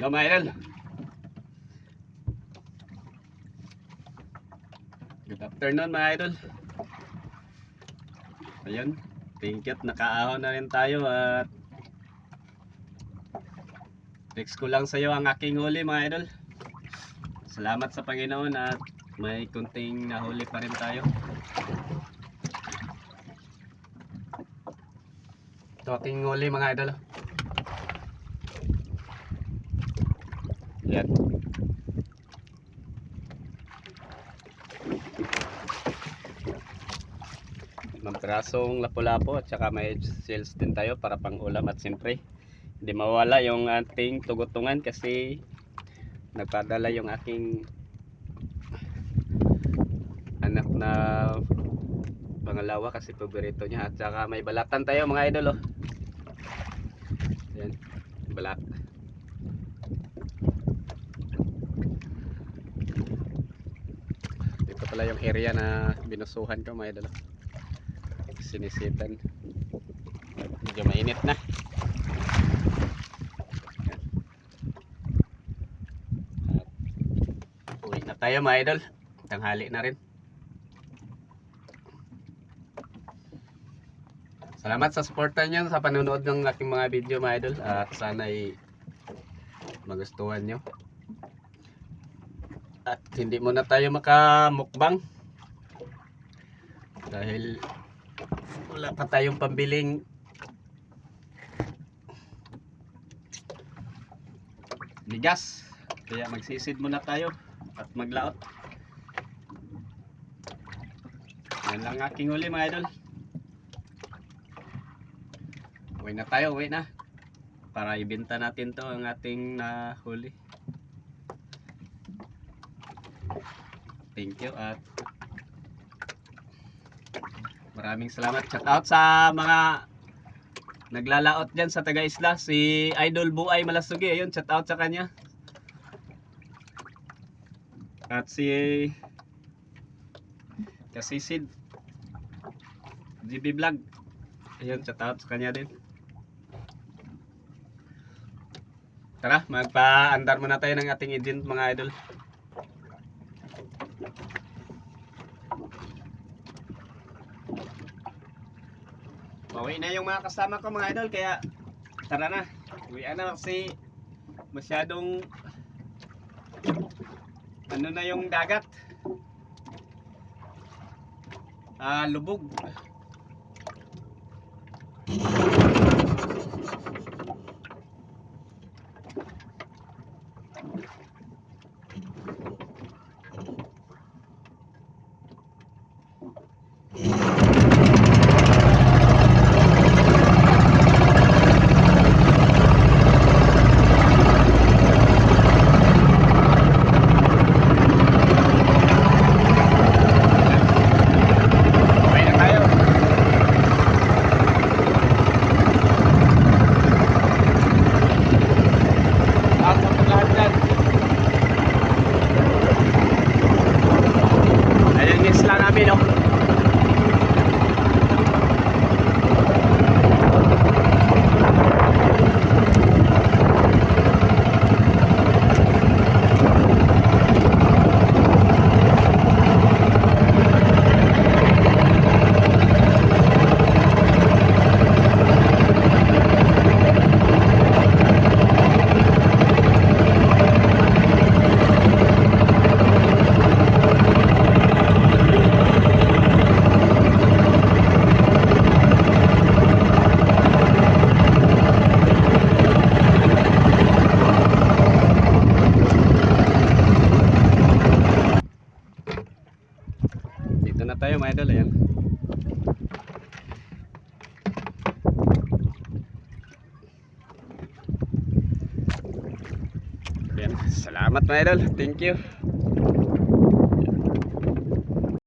Hello idol. Good afternoon mga idol. Ayun, at nakaahon na rin tayo at text ko lang sa iyo ang aking huli mga idol. Salamat sa Panginoon at may kunting nahuli pa rin tayo. Ito aking huli mga idol. Yan. Limang pirasong lapu-lapo at saka may sales din tayo para pang ulam at siyempre hindi mawala yung ating tugutungan kasi nagpadala yung aking anak na pangalawa kasi paborito niya at saka may balatan tayo mga idol oh. Yan, balat. Pala yung area na binusuhan ko mga idol. Sinisitan. Medyo mainit na. At Uwi na tayo mga idol. Tanghali na rin. Salamat sa suporta niyo sa panonood ng aking mga video mga idol at sana ay magustuhan nyo. At hindi muna tayo makamukbang dahil wala pa tayong pambiling bigas. Kaya magsisid muna tayo at maglaot. Yan lang aking huli mga idol. Uwi na tayo, uwi na. Para ibenta natin to ang ating nahuli. Thank you at maraming salamat. Shout out sa mga naglalaot dyan sa taga isla. Si Idol Buay Malasugi. Ayun, shout out sa kanya. At si Kasisid GB Vlog. Ayun, shout out sa kanya din. Tara, magpa-andar muna tayo ng ating agent mga idol. Pauwi na yung mga kasama ko mga idol kaya tara na. Uwi na kasi masyadong ano na yung dagat. Ah, lubog. Uwi na tayo. At ang lahat dyan. Ayan yung isla namin, no? Dito na tayo, mga idol. Ayan. Ayan. Salamat, mga idol. Thank you.